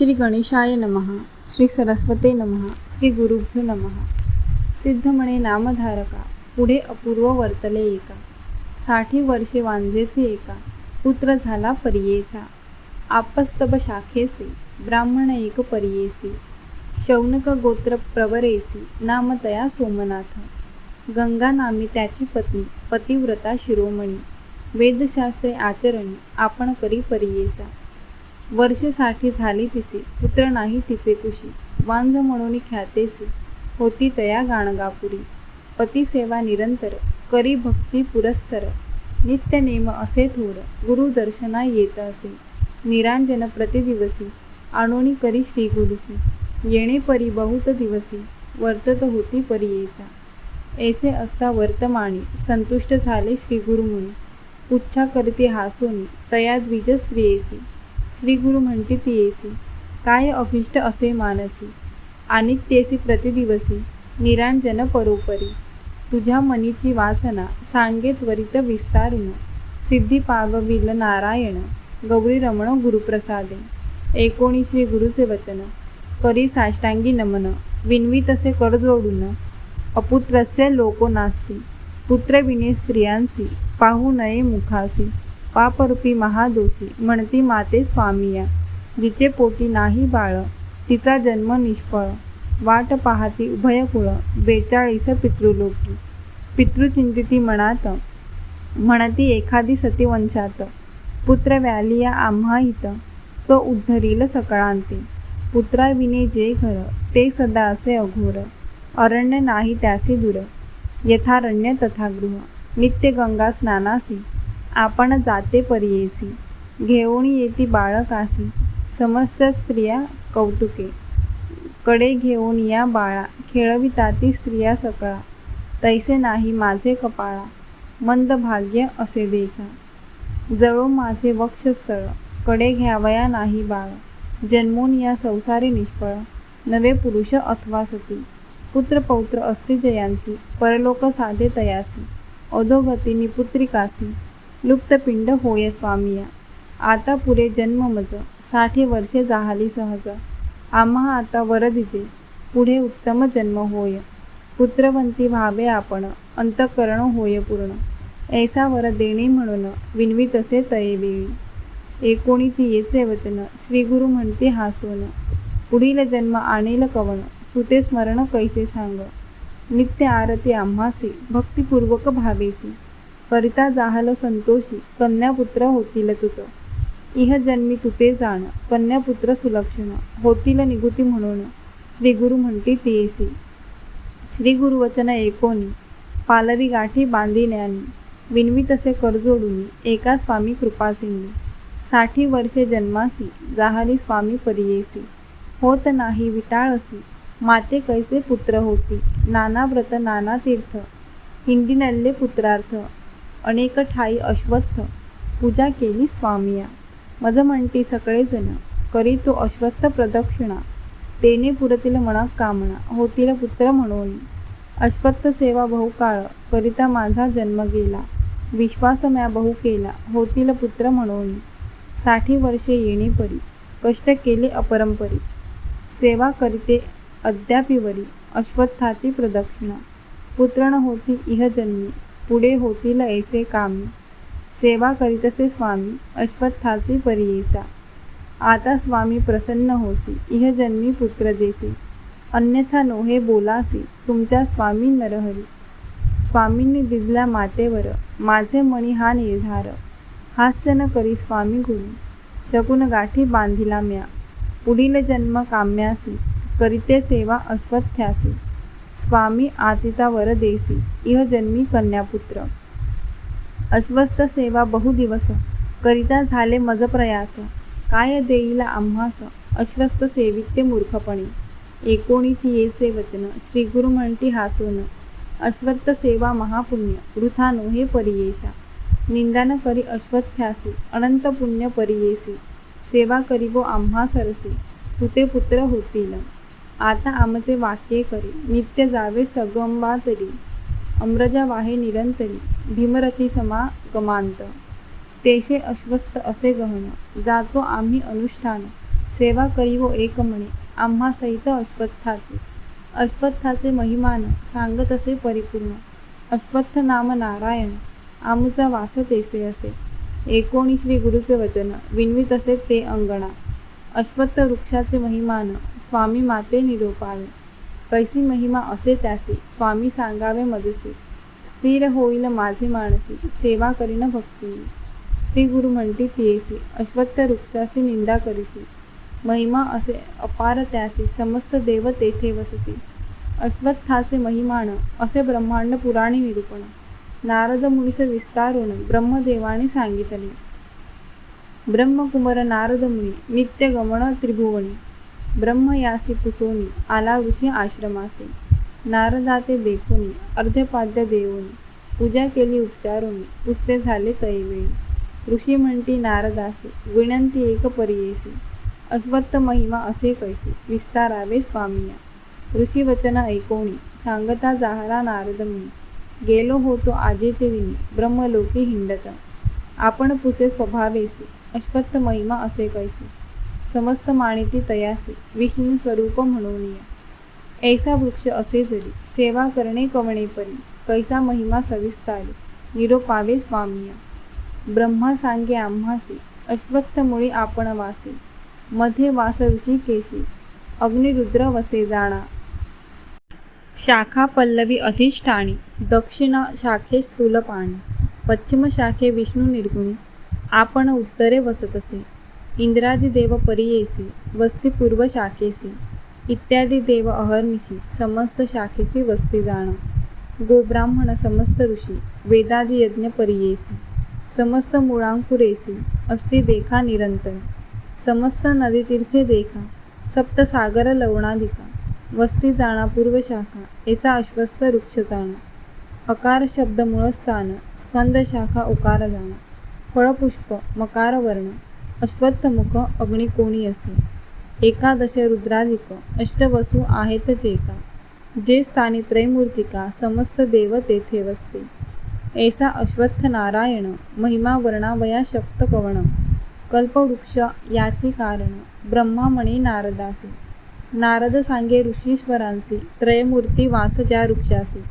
श्री गणेशाय नमः श्री सरस्वते नमः श्री गुरुभ्यो नमः. सिद्ध म्हणे नामधारका पुढे अपूर्व वर्तले एका. साठी वर्षे वांजेचे एका. पुत्र झाला परियेसा. आपस्तब शाखेसे ब्राह्मण एक परियेसी. शौनक गोत्र प्रवरेसी नामतया सोमनाथ. गंगा नामी त्याची पत्नी पतिव्रता शिरोमणी. वेदशास्त्रे आचरणी आपण करी परियेसा. वर्षसाठी झाली तिसे. पुत्र नाही तिचे कुशी. वांज म्हणून ख्यातेसी होती तया गाणगापुरी. पतिसेवा निरंतर. करी भक्ती पुरस्सर. नित्य नेम असे थोर. गुरुदर्शना येत असे. निरांजन प्रतिदिवसी. आणोनी करी श्री गुरुसी येणे परी बहुत दिवसी. वर्तत होती परियेसा ऐसे असता वर्तमानी. संतुष्ट झाले श्री गुरुमुनी उच्छा करते हासोनी. तया द्विज स्त्रियेसी श्री गुरु म्हणते ती येसी. काय अभिष्ट असे मानसी? आणि तेसी प्रतिदिवसी निरांजन परोपरी. तुझ्या मनीची वासना सांगे त्वरित विस्तारून सिद्धी पागविल नारायण गौरी रमण गुरुप्रसादे. एकोणीसशे गुरुचे वचन करी साष्टांगी नमन. विनवी तसे कर जोडून. अपुत्रस्य लोको नास्ती. पुत्र विने स्त्रियांसी पाहू नये मुखासी. पापरूपी महादोषी म्हणती माते स्वामिया. जिचे पोटी नाही बाळ तिचा जन्म निष्फळ. वाट पाहती उभयकुळ बेचाळीस पितृलोकी. पितृचिंतिती मनात म्हणती एखादी सतीवंशात. पुत्र व्यालिया आम्हा तो उद्धरील सकळांती. पुत्राविने जे घर ते सदा असे अघोर. अरण्य नाही त्यासी दूर. यथारण्य तथा गृह नित्य गंगा स्नानासी. आपण जाते परियेसी. घेऊन येती बाळकासी. समस्त स्त्रिया कौतुके. कडे घेऊन या बाळा. खेळविताती स्त्रिया सकळा. तैसे नाही माझे कपाळा. मंद भाग्य असे देखा. जळो माझे वक्षस्थळ. कडे घ्यावया नाही बाळ. जन्मून या संसारी निष्फळ. नवे पुरुष अथवा सती. पुत्र पौत्र असते जयांसी परलोक साधे तयासी. अधोगतीनी पुत्रिकासी. लुप्तपिंड होय स्वामिया. आता पुरे जन्म मज. साठी वर्षे जाहाली सहज. आम्हा आता वर दिजे. पुढे उत्तम जन्म होय. पुत्रवंती व्हावे आपण. अंतकरण होय पूर्ण. ऐसा वर देणे म्हणून विनवी तसे तये एकोणी तियेचे वचन. श्री गुरु म्हणते हासून पुढील जन्म आणेल कवण. तुते स्मरण कैसे सांग. नित्य आरती आम्हासी. भक्तिपूर्वक भावेसी. परिता जाहल संतोषी कन्यापुत्र होतील तुझं. इह जन्मी तुते जाण कन्यापुत्र सुलक्षण होतील निगुती म्हणून. श्री गुरु म्हणती तियेसी श्री गुरुवचन एकोणी पालवी गाठी बांधी न्यानी. विनवी तसे करजोडून एका स्वामी कृपासिंगी साठी वर्षे जन्मासी जाहली स्वामी परियेसी. होत नाही विटाळसी माते कैसे पुत्र होती. नाना व्रत नाना तीर्थ. हिंडी नल्ले पुत्रार्थ. अनेक ठाई अश्वत्थ पूजा केली स्वामिया. मज म्हणती सगळेजण करी तो अश्वत्थ प्रदक्षिणा. तेने पुरतील मना कामना. होतील पुत्र म्हणून. अश्वत्थ सेवा बहुकाळ करिता माझा जन्म गेला. विश्वास म्या बहु केला. होतील पुत्र म्हणून. साठी वर्षे येणे परी. कष्ट केले अपरंपरी. सेवा करीते अद्यापिवरी. अश्वत्थाची प्रदक्षिणा. पुत्र न होती इह जन्मी. पुढे होतील ऐसे कामी. सेवा करीतसे स्वामी अश्वत्थाचे परियेसा. आता स्वामी प्रसन्न होसी इह जन्मी पुत्र देसी. अन्यथा नोहे बोलासी तुमच्या स्वामी नरहरी. स्वामींनी दिजल्या मातेवर माझे मणी हा निर्धार. हास्य न करी स्वामी गुरु शकुन गाठी बांधिला म्या. पुढील जन्म काम्यासी करीते सेवा अश्वत्थ्यासी स्वामी आतितावर देसी इह जन्मी कन्यापुत्र. अस्वस्थ सेवा बहुदिवस करिता झाले मज प्रयास काय देईला आम्हास अस्वस्थ सेवित्य मूर्खपणे. एकोणी थियेचे वचन श्रीगुरु म्हणती हासून अश्वत्थ सेवा महापुण्य वृथा नोहे परियेसा. निंदान करी अश्वत्थ्यासी अनंत पुण्य परियेसी. सेवा करीबो आम्हा सरसी तुते पुत्र होतील आता आमचे वाक्य करी. नित्य जावे सगंबा तरी. अम्रजा वाहे निरंतरी. भीमरथी समा गमांत. तेशे अश्वस्त असे गहन. जातो आम्ही अनुष्ठान. सेवा करी व एक म्हणे आम्हा सहित अश्वत्थाचे अश्वत्थाचे महिमान. सांगत असे परिपूर्ण. अश्वत्थ नाम नारायण. आमचा वास तेसे असे. एकोणी श्री गुरुचे वचन. विनवित असे ते अंगणा. अश्वत्थ वृक्षाचे महिमान. स्वामी माते निरोपावे कैसी महिमा असे त्यासी स्वामी सांगावे मदसी. स्थिर होईल माझे मानसी सेवा करीन भक्ती श्री गुरु म्हणती तियेसी अश्वत्थ वृक्षाची निंदा करीसी. महिमा असे अपार त्यासी समस्त देव तेथे वसती. अश्वत्थाचे महिमान असे ब्रह्मांड पुराणी निरूपण. नारद मुनीचे विस्तारून ब्रह्मदेवाने सांगितले. ब्रह्मकुमार नारद मुनी नित्य गमन त्रिभुवनी. ब्रह्म यासी पुसोनी आला ऋषी आश्रमासे. नारदाचे देखोनी अर्धपाद्य देवोनी. पूजा केली उपचारोनी पुसते झाले तैवे ऋषी म्हणती नारदासे विनंती एक परियेसी. अश्वत्थ महिमा असे कैसे विस्तारावे स्वामिया. ऋषी वचन ऐकोणी सांगता जाहरा नारद मी गेलो होतो आजेचे विनी ब्रह्मलोकी हिंडत. आपण पुसे स्वभावेसी अश्वत्थ महिमा असे कैसे. समस्त माणिती तयासी विष्णू स्वरूप म्हणून ऐसा वृक्ष असे जरी सेवा करणे कवणे परी कैसा महिमा सविस्तारी निरोपावे स्वामिया ब्रह्मा सांगे आम्हासी अश्वत्थ मुळी आपण वासी मध्ये वास ऋषी केशी अग्निरुद्र वसे जाणा. शाखा पल्लवी अधिष्ठाणी दक्षिणा शाखे स्थूल पाणी पश्चिम शाखे विष्णू निर्गुणी आपण उत्तरे वसत असे. इंद्रादी देव परियेसी वस्ती पूर्व शाखेसी इत्यादी देव अहर्निशी समस्त शाखेसी वस्ती जाण. गोब्राह्मण समस्त ऋषी वेदादी यज्ञ परियेसी समस्त मुळांकुरेसी अस्ति देखा निरंतर समस्त नदी तीर्थे देखा सप्तसागर लवणाधिका वस्ती जाणा पूर्व शाखा ऐसा अश्वस्थ वृक्ष जाणा. अकार शब्द मूळस्थान स्कंद शाखा उकार जाणा. फळपुष्प मकार वर्ण अश्वत्थमुख अग्निकोणी असे? एकादश रुद्राधिक अष्टवसू आहेत जेका. जे स्थानी त्रैमूर्तिका समस्त देव तेथे वसते. ऐसा अश्वत्थ नारायण महिमा वर्णावया शक्त कवण. कल्पवृक्ष याची कारण ब्रह्मा म्हणे नारदासी. नारद सांगे ऋषीश्वरांची त्रयमूर्ती वास ज्या वृक्षासी.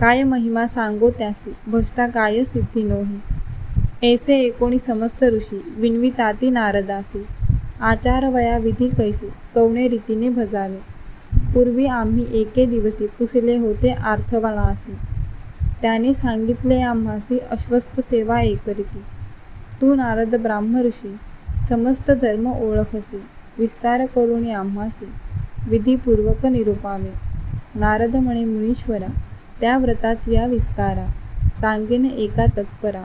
काय महिमा सांगो त्यासी भष्टा काय सिद्धी नोही? ऐसे एकोणी समस्त ऋषी विनविताती नारदासी आचार वया विधी कैसी कवणे रीतीने भजावे पूर्वी आम्ही एके दिवसी पुसले होते आर्थवनासी त्याने सांगितले आम्हासी अश्वस्थ सेवा एकरीती. तू नारद ब्राह्म ऋषी समस्त धर्म ओळखसी विस्तार करून आम्हासी विधीपूर्वक निरूपावे. नारद म्हणे मुनीश्वरा त्या व्रताची या विस्तारा सांगेन एका तत्परा.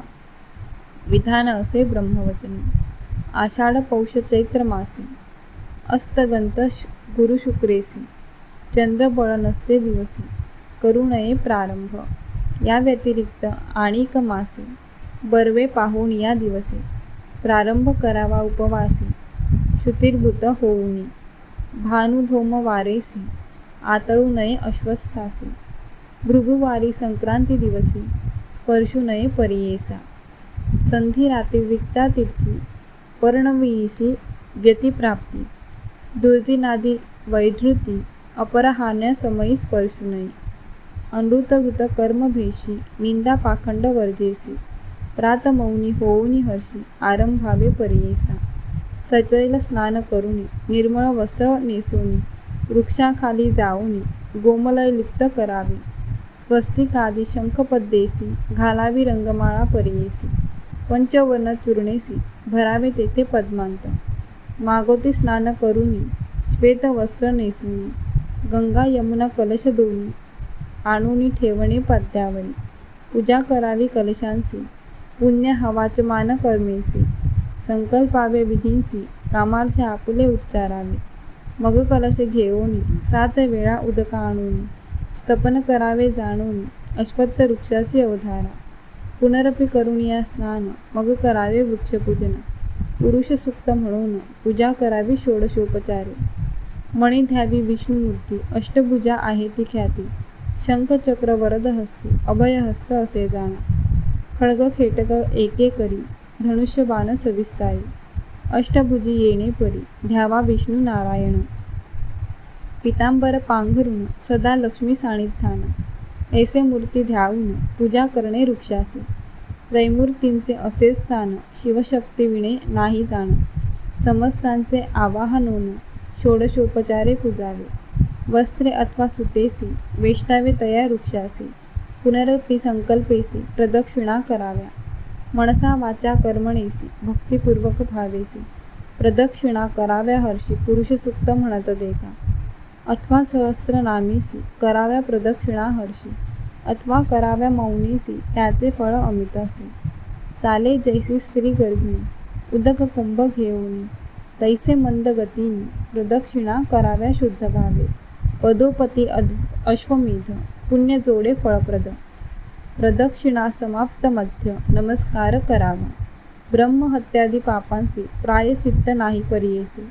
विधान असे ब्रह्मवचन. आषाढ पौष चैत्र मासी. अस्तगंत गुरु शुक्रेसी. चंद्रबळ नसते दिवसी. करुणये प्रारंभ. या व्यतिरिक्त आणिक मासे. बर्वे पाहून या दिवसी. प्रारंभ करावा उपवासी. श्रुतिर्भूत होऊनी. भानुधोम वारेसी. आतळू नये अश्वस्थासी. भृगुवारी संक्रांती दिवसी. स्पर्शू नये परियेसा. संधी राती विकता तीर्थी पर्णवियसी व्यतिप्राप्ती दुर्दिनादी वैधृती अपराहान्य समयी स्पर्शू नये. अनृतवृत कर्मभेशी निंदा पाखंड वर्जेसी. प्रातमौनी होऊनी हर्षी आरंभावे परियेसा. सचैल स्नान करुनी निर्मळ वस्त्र नेसोनी. वृक्षाखाली जाऊनी गोमलय लिप्त करावे. स्वस्तिकादी शंखपद्देसी घालावी रंगमाळा परियेसी. पंचवर्ण चूर्णेसी भरावे तेथे पद्मांत. मागोती स्नान करुनी श्वेत वस्त्र नेसुनी गंगा यमुना कलश दोनी आणूनी ठेवणे पद्यावरी पूजा करावी कलशांसी पुण्य हवाचमान कर्मेसी संकल्पावे विधींसी कामार्थे आपुले उच्चारावे. मग कलश घेऊनी सात वेळा उदक आणून स्तपन करावे जाणून अश्वत्थ वृक्षाची अवधारा. पुनरपी करून या स्नान मग करावे वृक्षपूजन. पुरुष सुक्त म्हणून पूजा करावी षोडशोपचारे. मणी ध्यावी विष्णुमूर्ती अष्टभुजा आहे ती ख्याती. शंखचक्र वरद हस्ती अभयहस्त असे जाणा. खडग खेटक एके करी धनुष्यबाण सविस्तारी. अष्टभुजी येणे परी ध्यावा विष्णू नारायण. पितांबर पांघरून सदा लक्ष्मी सानिध्यान. ऐसे मूर्ती ध्यावून पूजा करणे वृक्षासी. त्रैमूर्तींचे असे स्थान शिवशक्तीविणे नाही जाण. समस्तांचे आवाहनोन षोडशोपचारे पूजावे. वस्त्रे अथवा सुतेसी वेष्टावे तया वृक्षासी. पुनरपी संकल्पेसी प्रदक्षिणा कराव्या. मनसा वाचा कर्मणेसी भक्तिपूर्वक भावेसी. प्रदक्षिणा कराव्या हर्षी पुरुषसुक्त म्हणत देखा अथवा सहस्त्रनामीसी कराव्या प्रदक्षिणा हर्षी अथवा कराव्या मौनीसी त्याचे फळ अमितासी. चाले जैसी स्त्री गर्भिणी उदक कुंभ घेऊन तैसे मंद गतीने प्रदक्षिणा कराव्या शुद्ध भावे. पदोपती अद अश्वमेध पुण्य जोडे फळप्रद. प्रदक्षिणा समाप्त मध्य नमस्कार करावा. ब्रह्महत्यादी पापांचे प्रायचित्त नाही परियेसी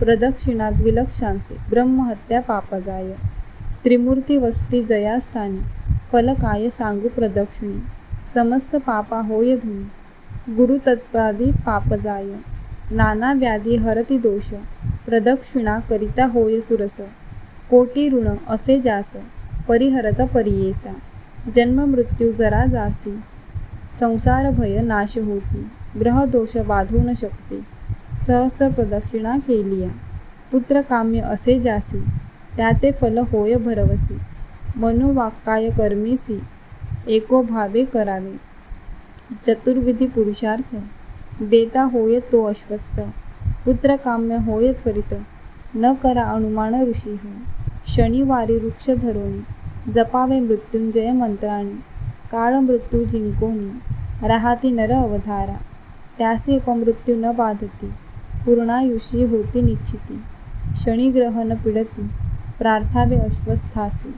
प्रदक्षिणात विलक्षांचे. ब्रह्महत्या पापजाय. त्रिमूर्ती वस्ती जयास्थानी. फलकाय सांगू प्रदक्षिणी. समस्त पापा होय धुनी गुरुतत्वादी पापजाय. नाना व्याधी हरती दोष. प्रदक्षिणा करिता होय सुरस. कोटी ऋण असे जास. परिहरत परियेसा. जन्म मृत्यू जरा जासी संसार भय नाश होती. ग्रह दोष बाधू न शकते. सहस्र प्रदक्षिणा केली पुत्र काम्य असे जासी त्याते फल होय भरवसी. मनोवाक्काय कर्मीसी एको भावे करावे. चतुर्विधी पुरुषार्थ देता होय तो अश्वत्थ पुत्र काम्य होय त्वरित न करा अनुमान ऋषी. हो शनिवारी वृक्ष धरोणी जपावे मृत्युंजय मंत्राने काळ मृत्यू जिंकोनी राहती नर अवधारा त्यासी एक मृत्यू न बाधती. पूर्णायुषी होती निश्चिती. शनिग्रह न पिडती प्रार्थावे अश्वस्थासी.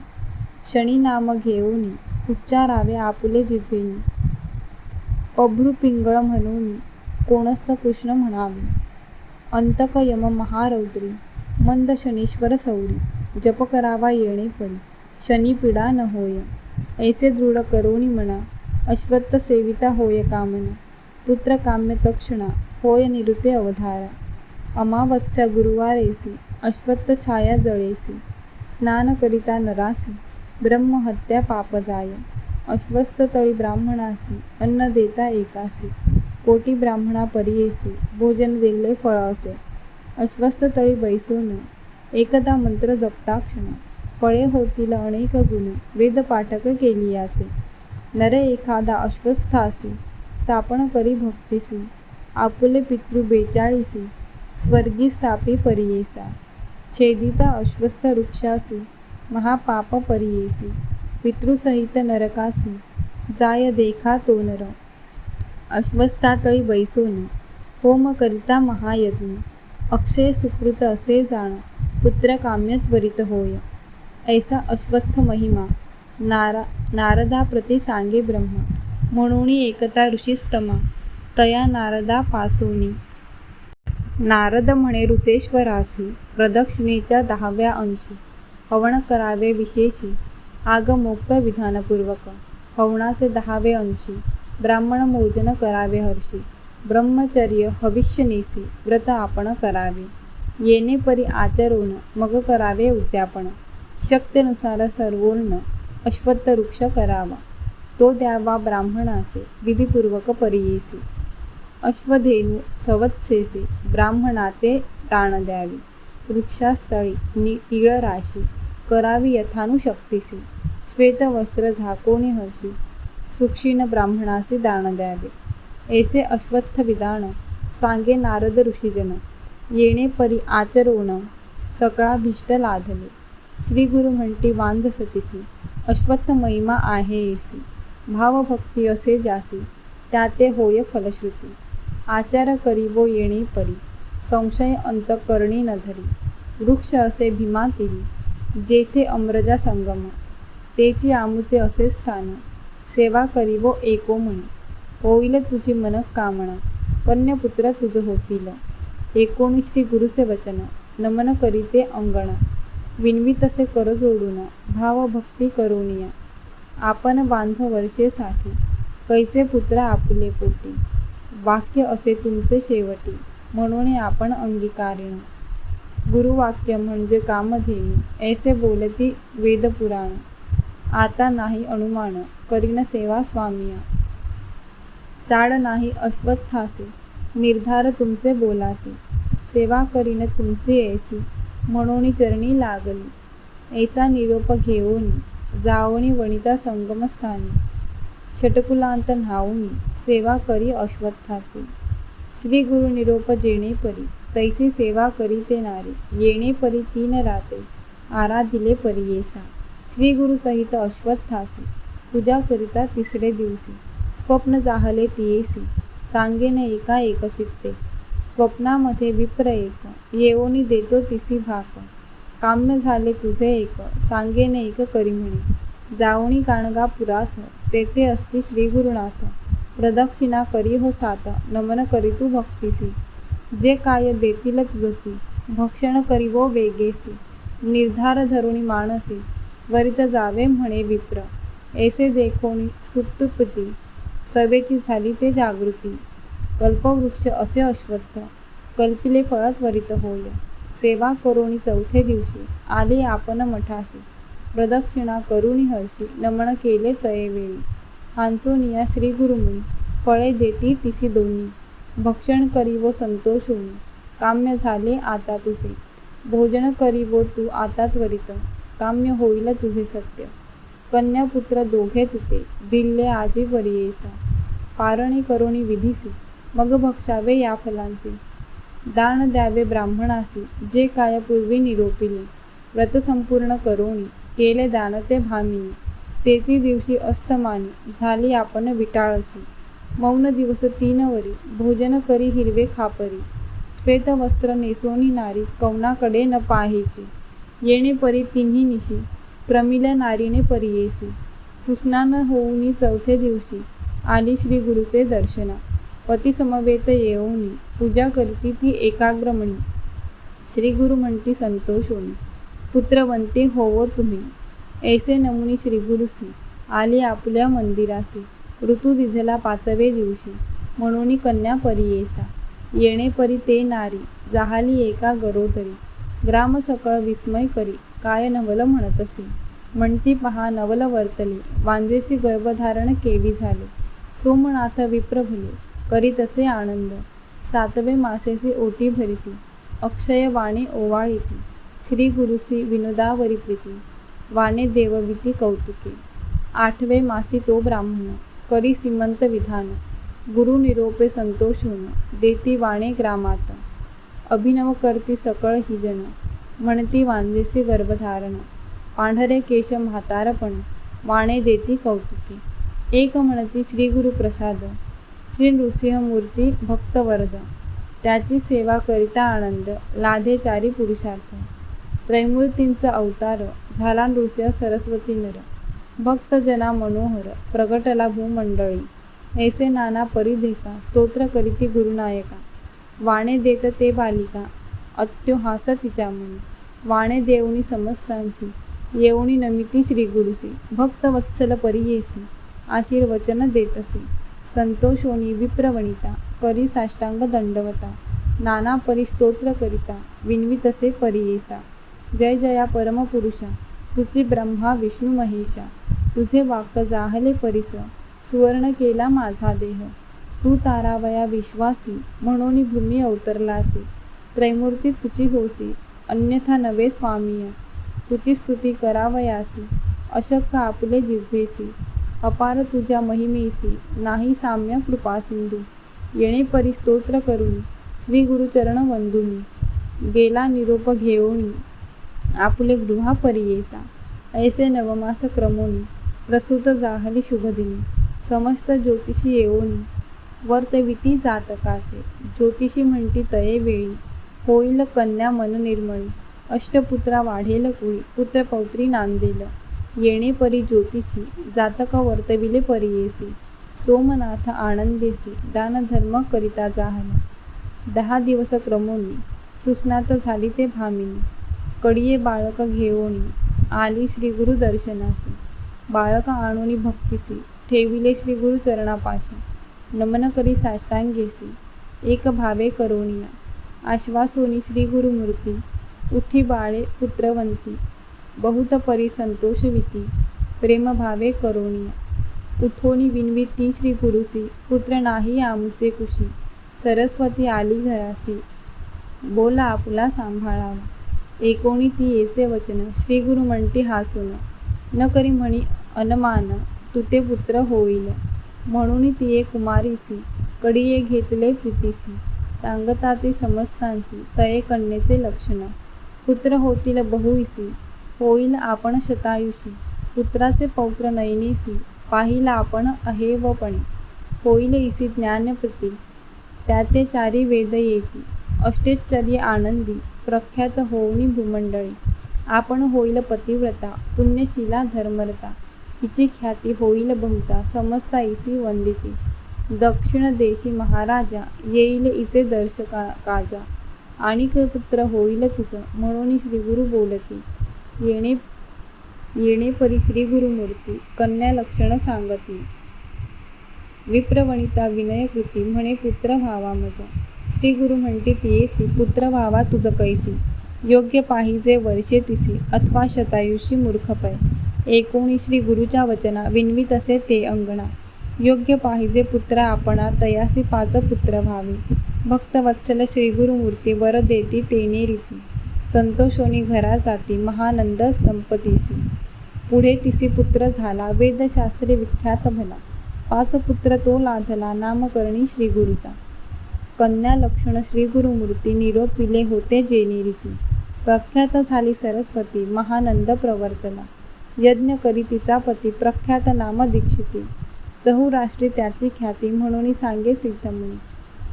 शनी नाम घेऊनी उच्चारावे आपुले जिभेनी. अभ्रुपिंगळ म्हणूनी कोणस्त कृष्ण म्हणावे. अंतक यम महारौद्री मंद शनीश्वर सौरी जप करावा येणे परी. शनी पिडा न होय. ऐसे दृढ करोनी म्हणा अश्वत्थ सेविता होय कामना. पुत्र काम्य तक्षणा होय निरुते अवधारा. अमावस्या गुरुवारेसी अश्वत्थ छाया जळेसी स्नान करिता नरासी ब्रह्महत्या पापजाय अश्वस्थ तळी ब्राह्मणासी अन्न देता एकासी. कोटी ब्राह्मणा परियेसी भोजन दिले फळ असे. अश्वस्थ तळी बैसोन एकदा मंत्र जपताक्षण फळे होतील अनेक गुण वेद पाठक केली याचे. नरे एखादा अश्वस्थासी स्थापन करी भक्तीसी. आपुले पितृ बेचाळीसी स्वर्गी स्थापी परियेसा छेदिता अश्वस्थ वृक्षासी महापाप परियेसी पितृसहित नरकासी जाय देखा तो नर। अश्वस्थातळी बैसोन होम करिता महायज्ञ अक्षय सुकृत असे जाण पुत्र काम्य त्वरित होय। ऐसा अश्वत्थ महिमा नारा नारदाप्रती सांगे ब्रह्मा म्हणून एकता ऋषिस्तमा तया नारदा पासोनी. नारद म्हणे ऋषेश्वरासी प्रदक्षिणेच्या दहाव्या अंशी हवण करावे विशेषी आगमोक्त विधानपूर्वक हवणाचे दहावे अंशी ब्राह्मण मोजन करावे हर्षी ब्रह्मचर्य हविष्यनेसी व्रत आपण करावे. येणे परी आचरोण मग करावे उद्यापन. शक्तेनुसार सर्वोर्ण अश्वत्थ वृक्ष करावा. तो द्यावा ब्राह्मणासे विधिपूर्वक परियेसी अश्वधेनू सवत्सेसे ब्राह्मणाते दान द्यावी. वृक्षास्थळी नि तिळ राशी करावी यथानुशक्तीसी. श्वेतवस्त्र झाकोणी हर्षी सुक्षीण ब्राह्मणासी दान द्यावे. ऐसे अश्वत्थ विधान सांगे नारद ऋषीजन येणे परी आचरोण सकळाभीष्ट लाधले. श्री गुरु म्हणती वांध सतीसी अश्वत्थ महिमा आहे येसी भावभक्ती असे जासी त्याते होय फलश्रुती. आचार करीवो येणे परी संशय अंतकरणी न धरी वृक्ष असे भीमा तिरी जेथे अम्रजा संगम तेची आमुचे असे स्थान सेवा करीवो एको म्हणे होईल तुझी मन कामना कन्यपुत्र तुझ होतील. एकोणी श्री गुरुचे वचन नमन करीते अंगणा विनवी तसे कर जोडून भावभक्ती करोनिया आपण बांध वर्षेसाठी कैसे पुत्र आपुले पोटी? वाक्य असे तुमचे शेवटी. म्हणून आपण अंगीकारिण. गुरुवाक्य म्हणजे कामधेनू. ऐसे बोलती वेदपुराण. आता नाही अनुमान. करीन सेवा स्वामिया. चाड नाही अश्वत्थासी निर्धार तुमचे बोलासी. सेवा करीन तुमची ऐसी. म्हणून चरणी लागली. ऐसा निरोप घेऊन जावणी वनिता संगमस्थानी. षटकुलांत न्हावणी सेवा करी अश्वत्थाची श्री गुरु निरोप जेणे परी. तैसी सेवा करी ते नारी. येणे परी तीन राते. आराधिले परी येसा श्री गुरु सहित अश्वत्थासी पूजा करिता तिसरे दिवशी. स्वप्न जाहले तियेसी सांगेन एका एक चित्ते स्वप्नामध्ये विप्र एक. येवोनी देतो तिसी भाक. काम्य झाले तुझे एक. सांगेने एक करी म्हणे. जावणी काणगा पुराथ तेथे असती श्री गुरुनाथ. प्रदक्षिणा करी हो सात नमन करी तू भक्तीसी. जे काय देतील तुझसी भक्षण करी वो वेगेसी. निर्धार धरुणी मानसी त्वरित जावे म्हणे विप्र. ऐसे देखोणी सुप्तपती सभेची झाली ते जागृती. कल्पवृक्ष असे अश्वत्थ कल्पिले फळ त्वरित होय. सेवा करुणी चौथे दिवशी आले आपण मठासी. प्रदक्षिणा करुणी हर्षी नमन केले तये वेळी. हांचोनिया श्री गुरुमुनी फळे देती तिसी दोन्ही भक्षण करी व संतोष होई काम्य झाले आता तुझे भोजन करी व तू आता त्वरित काम्य होईल तुझे सत्य. कन्यापुत्र दोघे तुपे दिल्ले आजी परियेसा पारणी करोणी विधीसी मग भक्षावे या फलांचे दान द्यावे ब्राह्मणासी जे काय पूर्वी निरोपिले व्रत संपूर्ण करोणी केले दान ते भामिनी. तेती दिवशी अस्तमानी झाली आपण विटाळशी. मौन दिवस तीनवरी भोजन करी हिरवे खापरी. श्वेत वस्त्र नेसोनी नारी कवनाकडे न पाहायची. येणे परी तिन्ही निशी क्रमिल्या नारीने परियेसी. सुस्नान होऊनी चौथे दिवशी आली श्री गुरुचे दर्शना. पती समवेत येऊनी पूजा करती ती एकाग्रमणी. श्री गुरु म्हणती संतोष होणी पुत्रवंती होवो तुम्ही. ऐसे नमुनी श्री गुरुसी आली आपल्या मंदिरासी. ऋतू दिधला पाचवे दिवशी. म्हणून कन्या परियेसा येणे परी ते नारी. जाहाली एका गरोदरी. ग्राम सकळ विस्मय करी. काय नवल म्हणतसी. म्हणती पहा नवल वर्तले. वांजेसी गर्भधारण केवी झाले. सोमनाथ विप्रभले करी तसे आनंद. सातवे मासेसी ओटी भरिती. अक्षय वाणी ओवाळीती. श्री गुरुसी विनोदावरी प्रीती. वाणे देवविती कौतुके. आठवे मासी तो ब्राह्मण करी सीमंत विधान गुरु निरोपे संतोष होण देती वाणे ग्रामात. अभिनव करती सकळ ही जन म्हणती वांदेसी गर्भधारण. पांढरे केश म्हातारपण वाणे देती कौतुके. एक म्हणती श्री गुरु प्रसाद श्री नृसिंहमूर्ती भक्तवरद त्याची सेवा करिता आनंद लाधे चारी पुरुषार्थ. त्रैमूर्तींचा अवतार झाला नृसिंह सरस्वती नर. भक्तजना मनोहर प्रगटला भूमंडळी. ऐसे नाना परिदेखा स्तोत्र करीती गुरुनायका. वाणे देत ते बालिका अत्योहास तिच्या मनी. वाणे देवणी समस्तांसी येवणी नमिती श्री गुरुसी. भक्त वत्सल परियेसी आशीर्वचन देतसी. संतोषोनी विप्रवणिता करी साष्टांग दंडवता. नाना परी स्तोत्र करिता विनवितसे परियेसा जय जया परमपुरुषा. तुझी ब्रह्मा विष्णू महेशा. तुझे वाक्क जाहले परिस. सुवर्ण केला माझा देह. तू तारावया विश्वासी म्हणून भूमी अवतरलासी. त्रैमूर्ती तुची होसी अन्यथा नवे स्वामीय. तुझी स्तुती करावयासी अशक्य आपले जिव्हेसी. अपार तुझ्या महिमेसी नाही साम्य कृपा सिंधू. येणे परिस्तोत्र करून श्री गुरुचरण वंदुनी. गेला निरोप घेऊनी आपुले गृहा परियेसा. ऐसे नवमास क्रमोनी प्रसूत जाहली शुभदिनी समस्त ज्योतिषी येऊनी वर्तविती जातकाते ज्योतिषी म्हणती तये वेळी होईल कन्या मन निर्मळी अष्टपुत्रा वाढेल कुळी पुत्र पौत्री नांदेल. येणे परी ज्योतिषी जातक वर्तविले परियेसी सोमनाथ आनंदेसी दानधर्म करिता जाहला. दहा दिवस क्रमोनी सुस्नात झाली ते भामिनी. कडिये बाळक घेऊनी आली श्री गुरु दर्शनासी. बाळक आणूनी भक्तीसी. ठेविले श्री गुरु चरणापाशी नमन करी साष्टांगेसी. एक भावे करोनिया आश्वासोनी श्री गुरुमूर्ती उठी बाळे पुत्रवंती. बहुत परी संतोषविती प्रेमभावे करोनिया उठोनी विनविती श्री गुरुसी. पुत्र नाही आमचे कुशी. सरस्वती आली घरासी. बोला आपला सांभाळावा. एकोणी ती येचे वचन. श्री गुरु म्हणती हासून न करी म्हणी अनमान. तुते पुत्र होईल. म्हणून ती एक कुमारीसी. कडीये घेतले प्रीतीसी. सांगता ते समस्तांची तये कन्येचे लक्षण. पुत्र होतील बहुईसी. होईल आपण शतायुषी. पुत्राचे पौत्र नयनीसी. पाहिला आपण अहेवपणे. होईल इसी ज्ञानप्रती. त्याते चारी वेद येती. अष्टेश्चर्य आनंदी. प्रख्यात होऊनी भूमंडळी. आपण होईल पतिव्रता पुण्यशिला धर्मरता. हिची ख्याती होईल बहुता समस्ता इसी वंदिती. दक्षिण देशी महाराजा येईल इचे दर्शका काजा. आणि पुत्र होईल तुझं म्हणून श्री गुरु बोलती. येणे येणे परी श्री गुरुमूर्ती कन्या लक्षण सांगती. विप्रवणिता विनयकृती म्हणे पुत्र व्हावा मजा. श्री गुरु म्हणते तियेसी पुत्र व्हावा तुझ कैसी. योग्य पाहिजे वर्षे तिसी अथवा शतायुषी मूर्खपय एकोणी श्री गुरुच्या वचना विनवीत असे ते अंगणा. योग्य पाहिजे पुत्र आपणा तयासी पाच पुत्र व्हावे. भक्तवत्सल श्री गुरुमूर्ती वर देती तेने रीती. संतोषोनी घरा जाती महानंद संपतीसी. पुढे तिसी पुत्र झाला वेदशास्त्री विख्यात भला पाच पुत्र तो लाधला नामकरणी श्री गुरुचा. कन्या लक्षण श्री गुरुमूर्ती निरोपिले होते जेनी रीती प्रख्यात झाली सरस्वती महानंद प्रवर्तना. यज्ञ करी तिचा पती प्रख्यात नाम दीक्षिती चहुराष्ट्री त्याची ख्याती म्हणून सांगे सिद्धमुनी.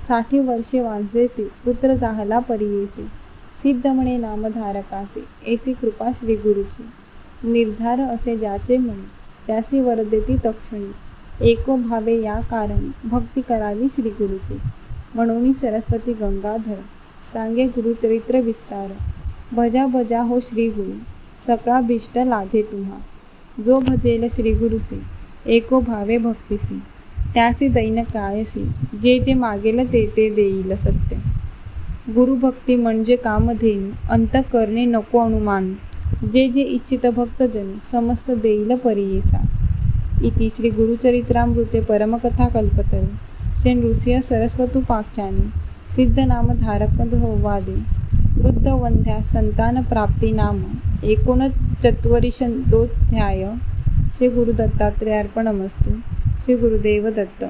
साठी वर्षे वांजेसी पुत्र जाहला परियेसी. सिद्ध म्हणे नामधारकासी एसी कृपा श्री गुरुची. निर्धार असे ज्याचे म्हणे त्यासी वरदेती तक्षणी. एको भावे या कारणी भक्ती करावी श्री गुरुची. म्हणून सरस्वती गंगाधर सांगे गुरुचरित्र विस्तार भजा भजा हो श्री गुरु सकळा भिष्ट लागे तुम्हा. जो भजेल श्री गुरुसी एको भावे भक्तीसी त्यासी दैन कायसी जे जे मागेल ते ते देईल सत्य. गुरुभक्ती म्हणजे कामधेनु अंत करणे नको अनुमान. जे जे इच्छित भक्तजन समस्त देईल परियेसा. इति श्री गुरुचरित्रामृते परमकथा कल्पतरू. श्री नृसिंह सरस्वतुपाख्याने सिद्धनामधारक वादे वृद्धवंध्या संतानप्राप्ती नाम एकोणचत्वरिशतोध्याय श्री गुरुदत्तात्रेयार्पणमस्तु श्री गुरुदेव दत्त।